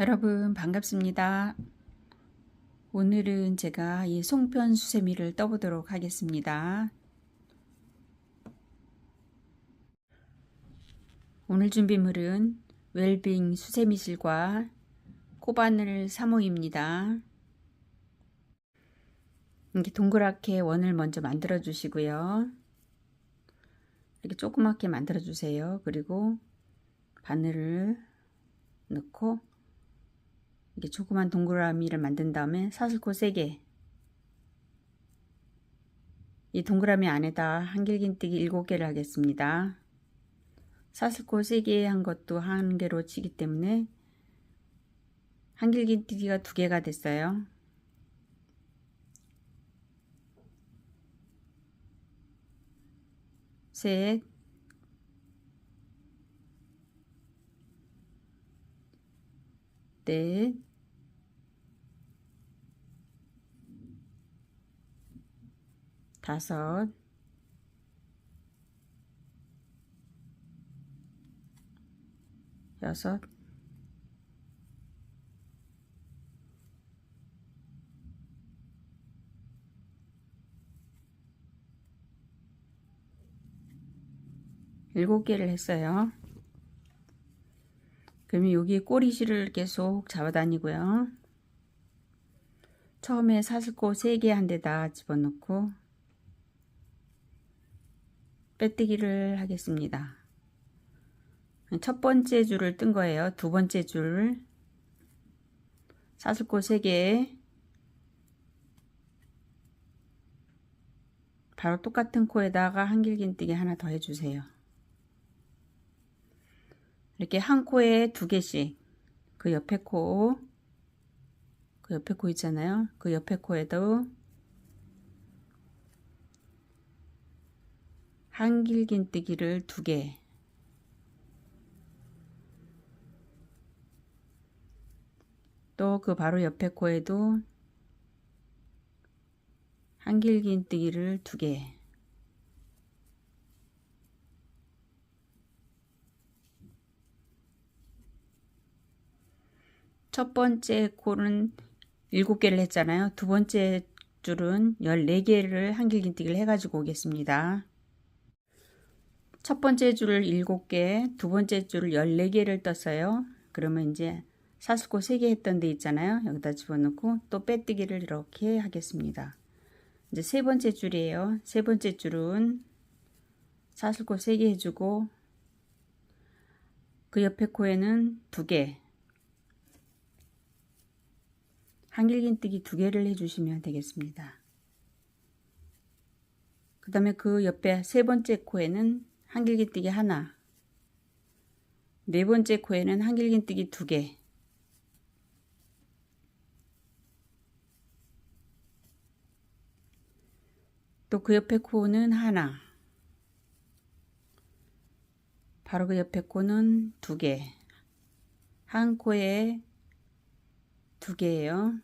여러분 반갑습니다. 오늘은 제가 이 송편 수세미를 떠보도록 하겠습니다. 오늘 준비물은 웰빙 수세미실과 코바늘 3호입니다. 이렇게 동그랗게 원을 먼저 만들어 주시고요. 이렇게 조그맣게 만들어 주세요. 그리고 바늘을 넣고 이렇게 조그만 동그라미를 만든 다음에 사슬코 3개 이 동그라미 안에다 한길긴뜨기 7개를 하겠습니다. 사슬코 3개 한 것도 한 개로 치기 때문에 한길긴뜨기가 2개가 됐어요. 셋, 넷, 다섯, 여섯, 일곱 개를 했어요. 그러면 여기 꼬리실을 계속 잡아다니고요. 처음에 사슬코 3개 한 대다 집어넣고 빼뜨기를 하겠습니다. 첫 번째 줄을 뜬 거예요. 두 번째 줄 사슬코 3개 바로 똑같은 코에다가 한길긴뜨기 하나 더 해주세요. 이렇게 한 코에 두 개씩 그 옆에 코, 그 옆에 코 있잖아요. 그 옆에 코에도 한길긴뜨기를 두 개. 또 그 바로 옆에 코에도 한길긴뜨기를 두 개. 첫 번째 코는 7개를 했잖아요. 두 번째 줄은 14개를 한길긴뜨기를 해가지고 오겠습니다. 첫 번째 줄을 7개, 두 번째 줄을 14개를 떴어요. 그러면 이제 사슬코 3개 했던 데 있잖아요. 여기다 집어넣고 또 빼뜨기를 이렇게 하겠습니다. 이제 세 번째 줄이에요. 세 번째 줄은 사슬코 3개 해주고 그 옆에 코에는 2개 한길긴뜨기 두 개를 해주시면 되겠습니다. 그 다음에 그 옆에 세 번째 코에는 한길긴뜨기 하나. 네 번째 코에는 한길긴뜨기 두 개, 또 그 옆에 코는 하나, 바로 그 옆에 코는 두 개, 한 코에 두 개예요.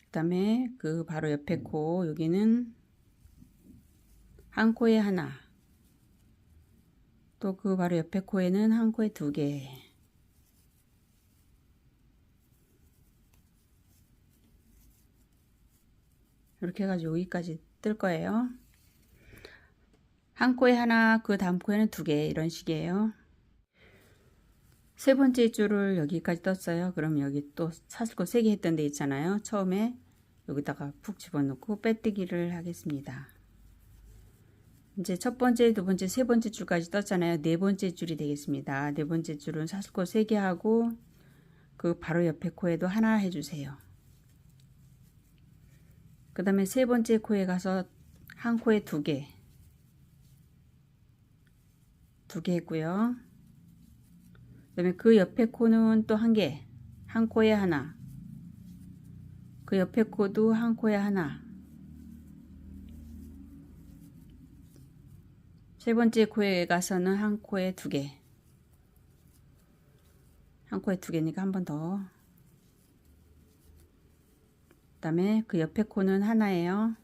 그 다음에 그 바로 옆에 코 여기는 한 코에 하나 또 그 바로 옆에 코에는 한 코에 두 개. 이렇게 해가지고 여기까지 뜰 거예요. 한 코에 하나, 그 다음 코에는 두 개, 이런 식이에요. 세 번째 줄을 여기까지 떴어요. 그럼 여기 또 사슬코 3개 했던 데 있잖아요. 처음에 여기다가 푹 집어넣고 빼뜨기를 하겠습니다. 이제 첫 번째, 두 번째, 세 번째 줄까지 떴잖아요. 네 번째 줄이 되겠습니다. 네 번째 줄은 사슬코 3개 하고 그 바로 옆에 코에도 하나 해주세요. 그 다음에 세 번째 코에 가서 한 코에 두 개. 두 개 했고요. 그 다음에 그 옆에 코는 또 한 개. 한 코에 하나. 그 옆에 코도 한 코에 하나. 세 번째 코에 가서는 한 코에 두 개. 한 코에 두 개니까 한 번 더. 그 다음에 그 옆에 코는 하나예요.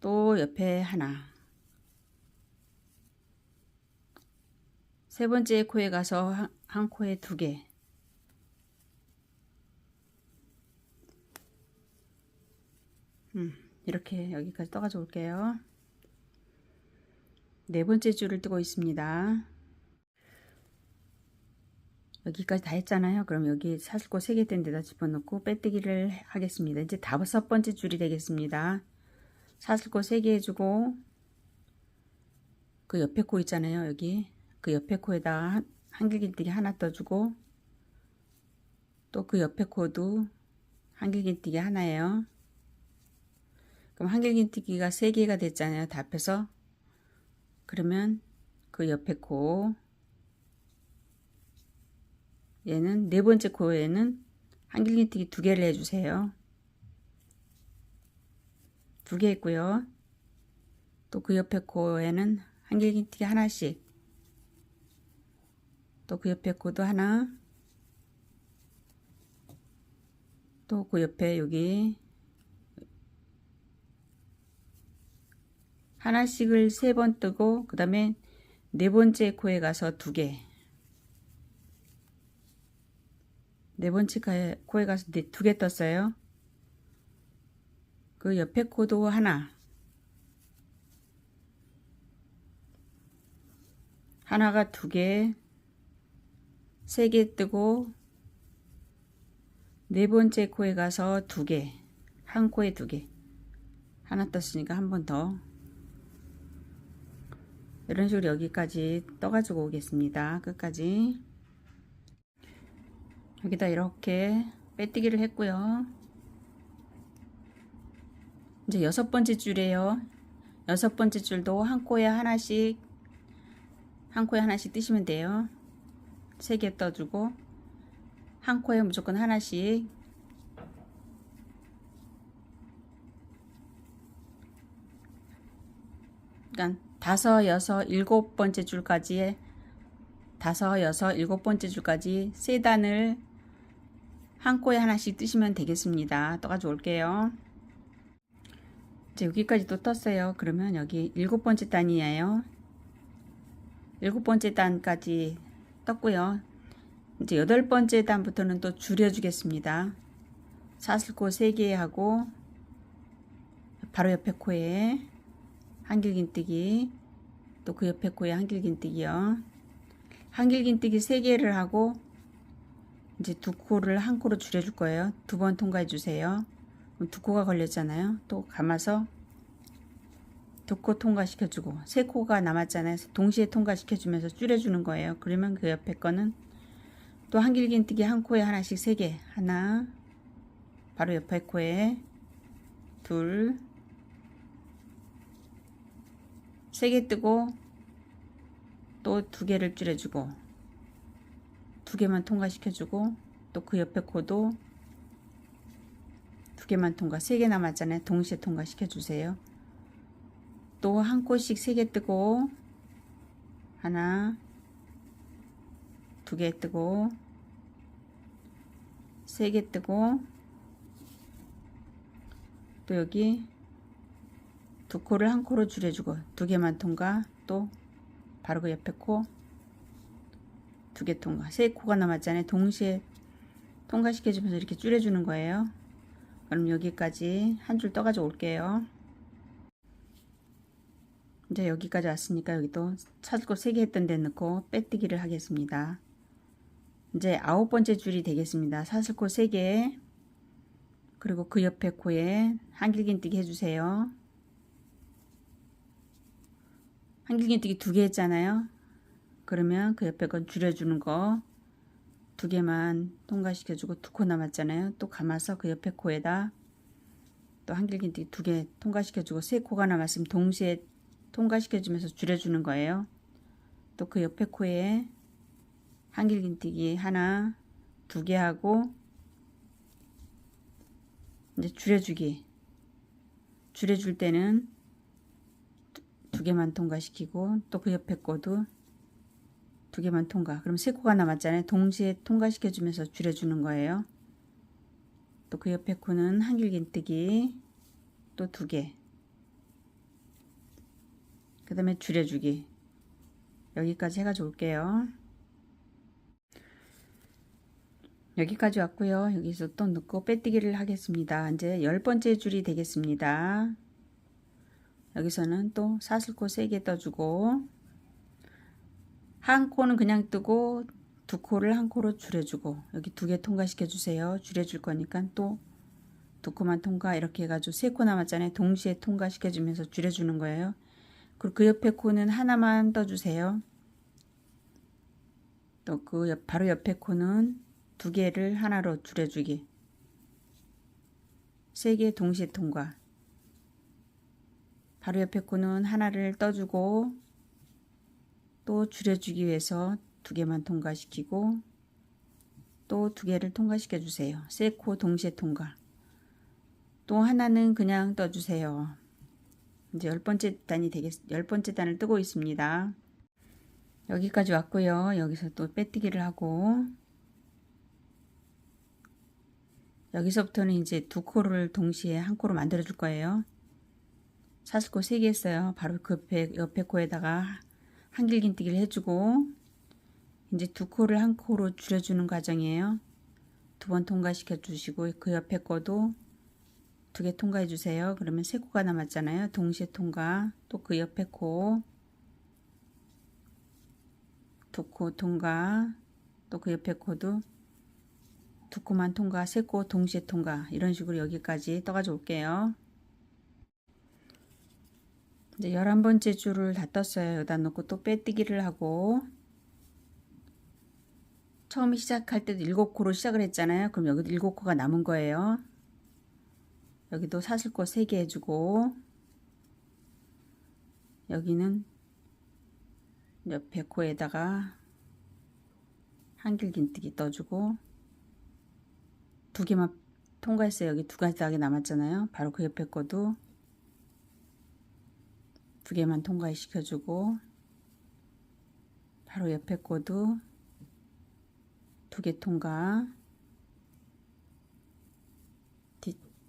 또 옆에 하나. 세 번째 코에 가서 한, 한 코에 두 개. 음, 이렇게 여기까지 떠가지고 올게요. 네 번째 줄을 뜨고 있습니다. 여기까지 다 했잖아요. 그럼 여기 사슬코 3개 된 데다 집어넣고 빼뜨기를 하겠습니다. 이제 다섯 번째 줄이 되겠습니다. 사슬코 3개 해주고 그 옆에 코 있잖아요. 여기 그 옆에 코에다가 한길긴뜨기 하나 떠주고 또 그 옆에 코도 한길긴뜨기 하나예요. 그럼 한길긴뜨기가 3개가 됐잖아요. 다 합해서 그러면 그 옆에 코 얘는 네 번째 코에는 한길긴뜨기 두 개를 해주세요. 두 개 있고요. 또 그 옆에 코에는 한길긴뜨기 하나씩 또 그 옆에 코도 하나 또 그 옆에 여기 하나씩을 세 번 뜨고 그 다음에 네 번째 코에 가서 두 개. 네 번째 코에 가서 네, 두개 떴어요. 그 옆에 코도 하나. 하나가 두 개, 세 개 뜨고 네 번째 코에 가서 두 개, 한 코에 두 개. 하나 떴으니까 한 번 더. 이런 식으로 여기까지 떠가지고 오겠습니다. 끝까지. 여기다 이렇게 빼뜨기를 했고요. 이제 여섯 번째 줄이에요. 여섯 번째 줄도 한 코에 하나씩 한 코에 하나씩 뜨시면 돼요. 세 개 떠주고 한 코에 무조건 하나씩 그러니까 다섯, 여섯, 일곱 번째 줄까지 다섯, 여섯, 일곱 번째 줄까지 세 단을 한 코에 하나씩 뜨시면 되겠습니다. 떠가지고 올게요. 이제 여기까지 또 떴어요. 그러면 여기 일곱 번째 단이에요. 일곱 번째 단까지 떴고요. 이제 여덟 번째 단부터는 또 줄여주겠습니다. 사슬코 3개 하고 바로 옆에 코에 한길긴뜨기 또 그 옆에 코에 한길긴뜨기요. 한길긴뜨기 3개를 하고 이제 두 코를 한 코로 줄여줄 거예요. 두 번 통과해 주세요. 두 코가 걸렸잖아요. 또 감아서 두 코 통과시켜주고 세 코가 남았잖아요. 동시에 통과시켜주면서 줄여주는 거예요. 그러면 그 옆에 거는 또 한길긴뜨기 한 코에 하나씩 세 개 하나 바로 옆에 코에 둘 세 개 뜨고 또 두 개를 줄여주고 두 개만 통과시켜주고 또 그 옆에 코도 두 개만 통과 세 개 남았잖아요. 동시에 통과시켜주세요. 또 한 코씩 세 개 뜨고 하나 두 개 뜨고 세 개 뜨고 또 여기 두 코를 한 코로 줄여주고 두 개만 통과 또 바로 그 옆에 코 두 개 통과. 세 코가 남았잖아요. 동시에 통과시켜 주면서 이렇게 줄여주는 거예요. 그럼 여기까지 한 줄 떠가지고 올게요. 이제 여기까지 왔으니까 여기도 찾고 세개 했던 데 넣고 빼뜨기를 하겠습니다. 이제 아홉 번째 줄이 되겠습니다. 사슬코 3개 그리고 그 옆에 코에 한길긴뜨기 해주세요 한길긴뜨기 두 개 했잖아요. 그러면 그 옆에 건 줄여주는 거 두 개만 통과시켜주고 두 코 남았잖아요. 또 감아서 그 옆에 코에다 또 한길긴뜨기 두 개 통과시켜주고 세 코가 남았으면 동시에 통과시켜주면서 줄여주는 거예요. 또 그 옆에 코에 한길긴뜨기 하나 두 개 하고 이제 줄여주기 줄여줄 때는 두 개만 통과시키고 또 그 옆에 거도 두 개만 통과. 그럼 세 코가 남았잖아요. 동시에 통과시켜 주면서 줄여주는 거예요. 또 그 옆에 코는 한길긴뜨기 또 두 개. 그 다음에 줄여주기. 여기까지 해가지고 올게요. 여기까지 왔고요. 여기서 또 넣고 빼뜨기를 하겠습니다. 이제 열 번째 줄이 되겠습니다. 여기서는 또 사슬코 3개 떠주고 한 코는 그냥 뜨고 두 코를 한 코로 줄여주고 여기 두 개 통과시켜 주세요. 줄여줄 거니까 또 두 코만 통과 이렇게 해가지고 세 코 남았잖아요. 동시에 통과시켜 주면서 줄여주는 거예요. 그리고 그 옆에 코는 하나만 떠주세요. 또 그 바로 옆에 코는 두 개를 하나로 줄여주기. 세 개 동시에 통과. 바로 옆에 코는 하나를 떠주고 또 줄여주기 위해서 두 개만 통과시키고 또 두 개를 통과시켜 주세요. 세 코 동시에 통과. 또 하나는 그냥 떠주세요. 이제 열 번째 단이 되겠, 열 번째 단을 뜨고 있습니다. 여기까지 왔고요. 여기서 또 빼뜨기를 하고 여기서부터는 이제 두 코를 동시에 한 코로 만들어 줄 거예요. 사슬코 3개 했어요. 바로 그 옆에, 옆에 코에다가 한길긴뜨기를 해주고 이제 두 코를 한 코로 줄여주는 과정이에요. 두 번 통과시켜 주시고 그 옆에 코도 두 개 통과해 주세요. 그러면 세 코가 남았잖아요. 동시에 통과. 또 그 옆에 코. 두 코 통과. 또 그 옆에 코도 두 코만 통과. 세 코 동시에 통과. 이런 식으로 여기까지 떠가지고 올게요. 이제 11번째 줄을 다 떴어요. 여기다 놓고 또 빼뜨기를 하고 처음 시작할 때도 7코로 시작을 했잖아요. 그럼 여기도 7코가 남은 거예요. 여기도 사슬코 3개 해주고 여기는 옆에 코에다가 한길긴뜨기 떠주고 두 개만 통과했어요. 여기 두 가지 하게 남았잖아요. 바로 그 옆에 거도 두 개만 통과시켜주고 바로 옆에 거도 두 개 통과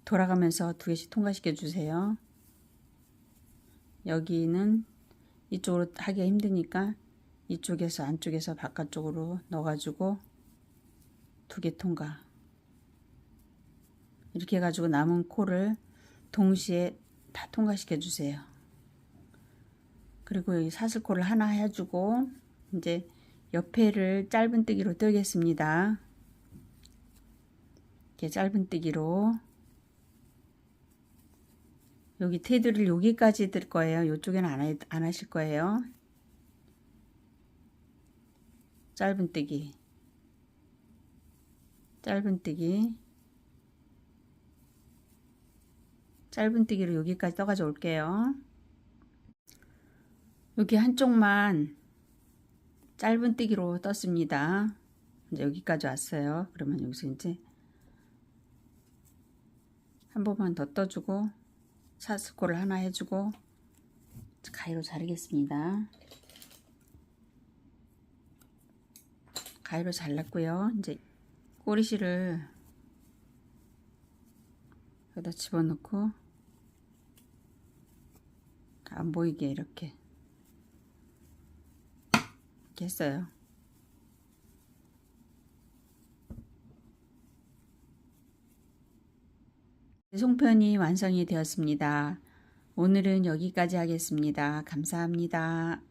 돌아가면서 두 개씩 통과시켜 주세요. 여기는 이쪽으로 하기가 힘드니까 이쪽에서 안쪽에서 바깥쪽으로 넣어가지고 두 개 통과 이렇게 해가지고 남은 코를 동시에 다 통과시켜 주세요. 그리고 여기 사슬코를 하나 해주고 이제 옆에를 짧은뜨기로 뜨겠습니다. 이렇게 짧은뜨기로 여기 테두리를 여기까지 뜰 거예요. 이쪽에는 안, 하, 안 하실 거예요. 짧은뜨기 짧은뜨기 짧은뜨기로 여기까지 떠가져 올게요. 여기 한쪽만 짧은 뜨기로 떴습니다. 이제 여기까지 왔어요. 그러면 여기서 이제 한 번만 더 떠주고 사스코를 하나 해주고 가위로 자르겠습니다. 가위로 잘랐고요. 이제 꼬리실을 여기다 집어넣고 안 보이게 이렇게 이렇게 했어요. 송편이 완성이 되었습니다. 오늘은 여기까지 하겠습니다. 감사합니다.